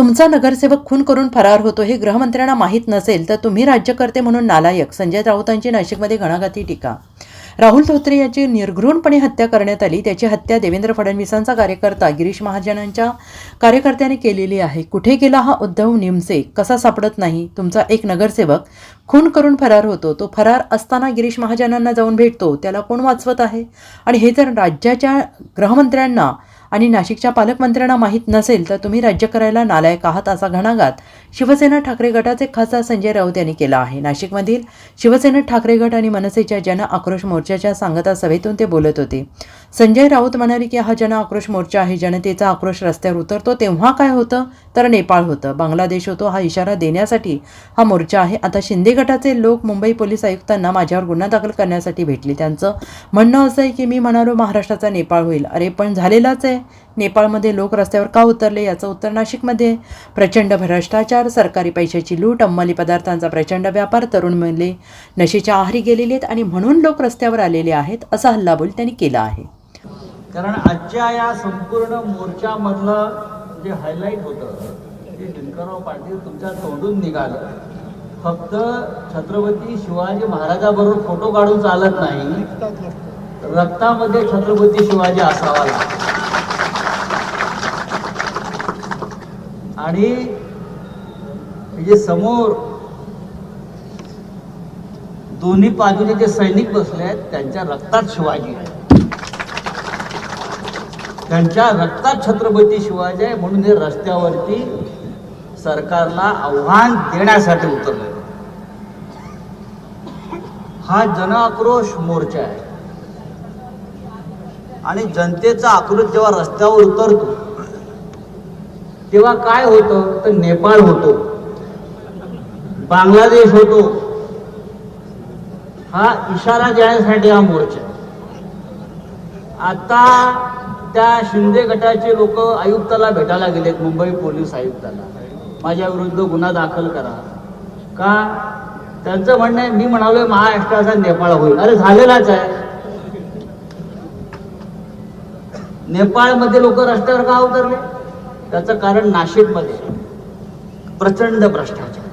तुमचा नगरसेवक खून करून फरार होतो हे गृहमंत्र्यांना माहीत नसेल तर तुम्ही राज्यकर्ते म्हणून नालायक. संजय राऊतांची नाशिकमध्ये घणाघाती टीका. राहुल धोत्रे याची निर्घृणपणे हत्या करण्यात आली. त्याची हत्या देवेंद्र फडणवीसांचा कार्यकर्ता गिरीश महाजनांच्या कार्यकर्त्याने केलेली आहे. कुठे गेला हा उद्धव निमसे? कसा सापडत नाही? तुमचा एक नगरसेवक खून करून फरार होतो. तो फरार असताना गिरीश महाजनांना जाऊन भेटतो. त्याला कोण वाचवत आहे? आणि हे जर राज्याच्या गृहमंत्र्यांना आणि नाशिकच्या पालकमंत्र्यांना माहीत नसेल तर तुम्ही राज्य करायला नालायक आहात असा घणाघात शिवसेना ठाकरे गटाचे खासदार संजय राऊत यांनी केला आहे. नाशिकमधील शिवसेना ठाकरे गट आणि मनसेच्या जन आक्रोश मोर्चाच्या सांगता सभेतून ते बोलत होते. संजय राऊत म्हणाले की हा जन आक्रोश मोर्चा आहे. जनतेचा आक्रोश रस्त्यावर उतरतो. तेव्हा काय होतं? तर नेपाळ होतं. बांगलादेश होतो. हा इशारा देण्यासाठी हा मोर्चा आहे. आता शिंदे गटाचे लोक मुंबई पोलीस आयुक्तांना माझ्यावर गुन्हा दाखल करण्यासाठी भेटले. त्यांचं म्हणणं असं आहे की मी म्हणालो महाराष्ट्राचा नेपाळ होईल. अरे पण झालेलाच आहे. नेपाळमध्ये लोक रस्त्यावर का उतरले? याचं उत्तर नाशिकमध्ये प्रचंड भ्रष्टाचार सरकारी पैशाची लूट अंमली पदार्थांचा प्रचंड व्यापार तरुण मुले नशेच्या आहारी गेलेले आहेत आणि म्हणून लोक रस्त्यावर आलेले आहेत असा हल्लाबोल त्यांनी केला आहे. कारण आजच्या या संपूर्ण मोर्चामधलं जे हायलाईट होतं ते शंकरराव पाटील तुमच्या तोंडून निघालं. फक्त छत्रपती शिवाजी महाराजाबरोबर फोटो काढून चालत नाही रक्तामध्ये छत्रपती शिवाजी असावा लागतो. आणि हे जे समोर दोन्ही बाजूने जे सैनिक बसले आहेत त्यांच्या रक्तात शिवाजी आहे त्यांच्या रक्तात छत्रपती शिवाजी आहे म्हणून हे रस्त्यावरती सरकारला आव्हान देण्यासाठी उतरले. हा जनआक्रोश मोर्चा आहे. आणि जनतेचा आक्रोश जेव्हा रस्त्यावर उतरतो तेव्हा काय होतं? तर नेपाळ होतो बांगलादेश होतो. हा इशारा देण्यासाठी हा मोर्चा आहे. आता त्या शिंदे गटाचे लोक आयुक्ताला भेटायला गेलेत मुंबई पोलीस आयुक्ताला. माझ्या विरुद्ध गुन्हा दाखल करा. का? त्यांचं म्हणणं आहे मी म्हणालोय महाराष्ट्राचा नेपाळ होईल. अरे झालेलाच आहे. नेपाळमध्ये लोक रस्त्यावर का उतरले? त्याचं कारण नाशिकमध्ये प्रचंड भ्रष्टाचार.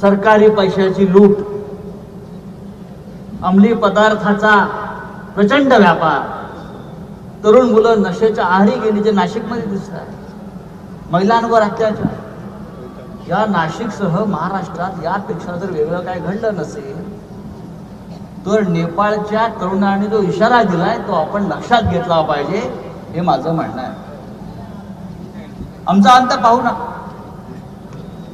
सरकारी पैशाची लूट अंमली पदार्थाचा प्रचंड व्यापार. तरुण मुलं नशेच्या आहारी गेली जे नाशिकमध्ये दिसतात. महिलांवर अत्याचार. या नाशिकसह महाराष्ट्रात यापेक्षा जर वेगळं काय घडलं नसेल तर नेपाळच्या तरुणाने जो इशारा दिलाय तो आपण लक्षात घेतला पाहिजे हे माझं म्हणणं आहे. आमचा अंत पाहू ना.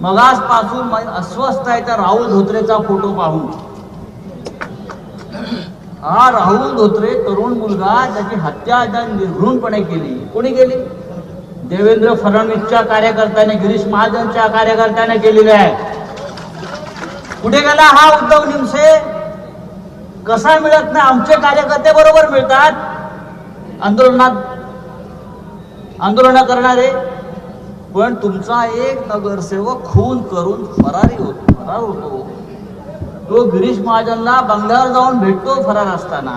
मगासपासून अस्वस्थ आहे त्या राहुल धोत्रेचा फोटो पाहून. हा राहुल धोत्रे तरुण मुलगा त्याची हत्या त्या निर्घृणपणे केली. कोणी केली? देवेंद्र फडणवीसच्या कार्यकर्त्याने गिरीश महाजनच्या कार्यकर्त्याने केलेली आहे. कुठे गेला हा उद्धव निमसे? कसा मिळत नाही? आमचे कार्यकर्ते बरोबर मिळतात. आंदोलनात आंदोलन करणारे. पण तुमचा एक नगरसेवक खून करून फरारी होतो फरार होतो. तो गिरीश महाजनला बंगल्यावर जाऊन भेटतो फरार असताना.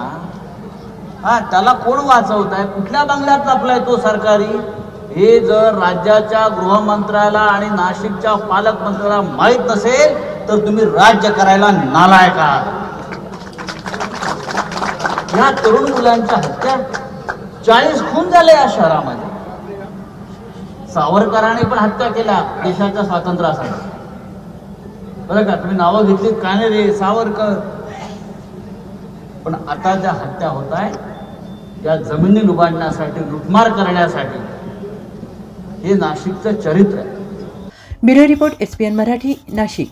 हा त्याला कोण वाचवत आहे कुठल्या बंगल्यात लपलाय तो सरकारी? हे जर राज्याच्या गृहमंत्र्याला आणि नाशिकच्या पालकमंत्र्याला माहीत नसेल तर तुम्ही राज्य करायला नालायक आहात. या तरुण मुलांच्या हत्या चाळीस खून झाले या शहरामध्ये. सावरकरांनी पण हत्या केल्या देशाच्या स्वातंत्र्यासाठी. बरं का तुम्ही नावं घेतली का नाही रे सावरकर. पण आता ज्या हत्या होत आहेत या जमिनी लुबाडण्यासाठी लुटमार करण्यासाठी हे नाशिकचं चरित्र आहे. Bureau report S P N Marathi Nashik.